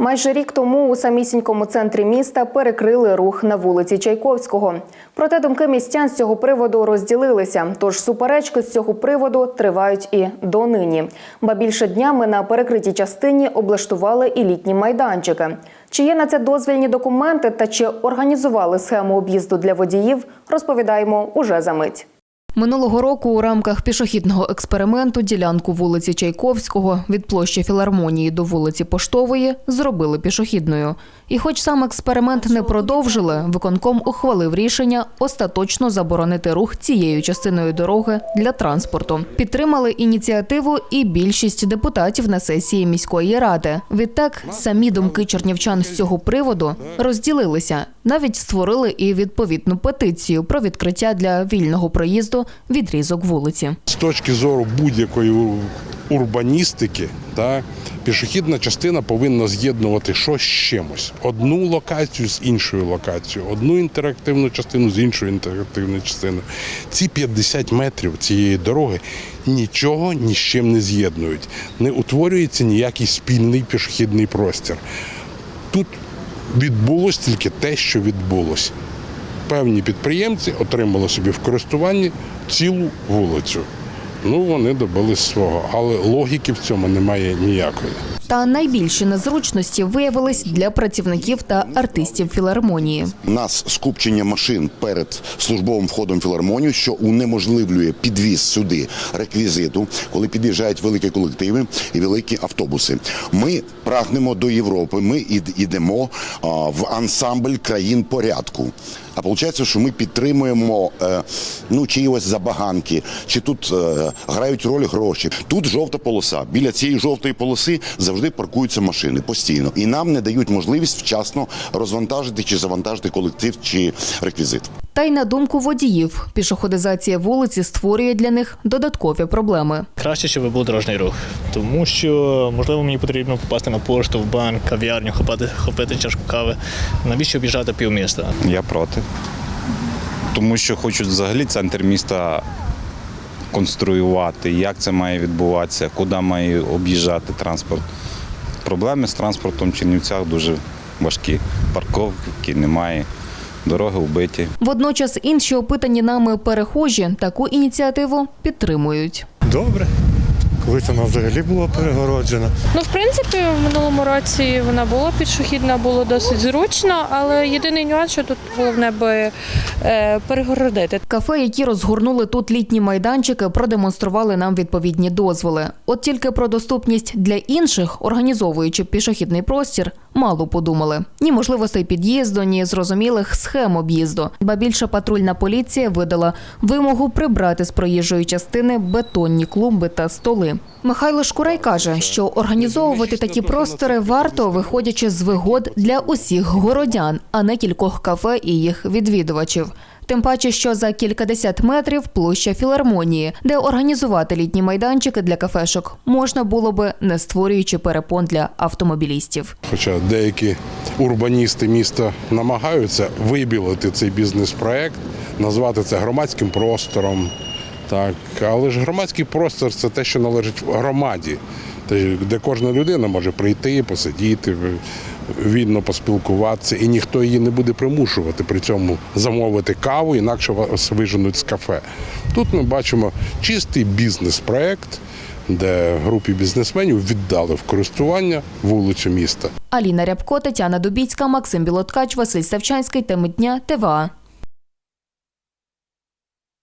Майже рік тому у самісінькому центрі міста перекрили рух на вулиці Чайковського. Проте думки містян з цього приводу розділилися. Тож суперечки з цього приводу тривають і донині. Ба більше днями на перекритій частині облаштували і літні майданчики. Чи є на це дозвільні документи та чи організували схему об'їзду для водіїв, розповідаємо уже за мить. Минулого року у рамках пішохідного експерименту ділянку вулиці Чайковського від площі Філармонії до вулиці Поштової зробили пішохідною. І хоч сам експеримент не продовжили, виконком ухвалив рішення остаточно заборонити рух цією частиною дороги для транспорту. Підтримали ініціативу і більшість депутатів на сесії міської ради. Відтак самі думки чернівчан з цього приводу розділилися. Навіть створили і відповідну петицію про відкриття для вільного проїзду відрізок вулиці. З точки зору будь-якої урбаністики, та, пішохідна частина повинна з'єднувати щось з чимось. Одну локацію з іншою локацією, одну інтерактивну частину з іншою інтерактивною частиною. Ці 50 метрів цієї дороги нічого ні з чим не з'єднують. Не утворюється ніякий спільний пішохідний простір. Тут відбулось тільки те, що відбулось. Певні підприємці отримали собі в користуванні цілу вулицю. Ну, вони добились свого, але логіки в цьому немає ніякої. Та найбільші незручності виявились для працівників та артистів філармонії. У нас скупчення машин перед службовим входом в філармонію, що унеможливлює підвіз сюди реквізиту, коли під'їжджають великі колективи і великі автобуси. Ми прагнемо до Європи. Ми ідемо в ансамбль країн порядку. А виходить, що ми підтримуємо е, ну чиїсь забаганки, чи тут е, грають роль гроші. Тут жовта полоса. Біля цієї жовтої полоси завжди паркуються машини постійно, і нам не дають можливість вчасно розвантажити чи завантажити колектив чи реквізит. Та й на думку водіїв, пішоходизація вулиці створює для них додаткові проблеми. Краще, щоб був дорожній рух, тому що можливо мені потрібно попасти на пошту, в банк, кав'ярню, хопати, хопити чашку кави. Навіщо об'їжджати півміста? Я проти. Тому що хочуть взагалі центр міста конструювати, як це має відбуватися, куди має об'їжджати транспорт. Проблеми з транспортом в Чернівцях дуже важкі. Парковки немає, дороги вбиті. Водночас інші опитані нами перехожі таку ініціативу підтримують. Добре. Колись вона взагалі була перегороджена. Ну, в принципі, в минулому році вона була пішохідна, було досить зручно, але єдиний нюанс, що тут головне би е, перегородити. Кафе, які розгорнули тут літні майданчики, продемонстрували нам відповідні дозволи. От тільки про доступність для інших, організовуючи пішохідний простір, мало подумали. Ні можливостей під'їзду, ні зрозумілих схем об'їзду. Ба більше патрульна поліція видала вимогу прибрати з проїжджої частини бетонні клумби та столи. Михайло Шкурай каже, що організовувати такі простори варто, виходячи з вигод для усіх городян, а не кількох кафе і їх відвідувачів. Тим паче, що за кількадесят метрів площа філармонії, де організувати літні майданчики для кафешок можна було би не створюючи перепон для автомобілістів. Хоча деякі урбаністи міста намагаються вибілити цей бізнес-проект, назвати це громадським простором. Так, але ж громадський простор це те, що належить громаді, де кожна людина може прийти, посидіти, вільно поспілкуватися, і ніхто її не буде примушувати при цьому замовити каву, інакше вас виженуть з кафе. Тут ми бачимо чистий бізнес-проект, де групі бізнесменів віддали в користування вулицю міста. Аліна Рябко, Тетяна Дубіцька, Максим Білоткач, Василь Савчанський. Теми дня ТВА.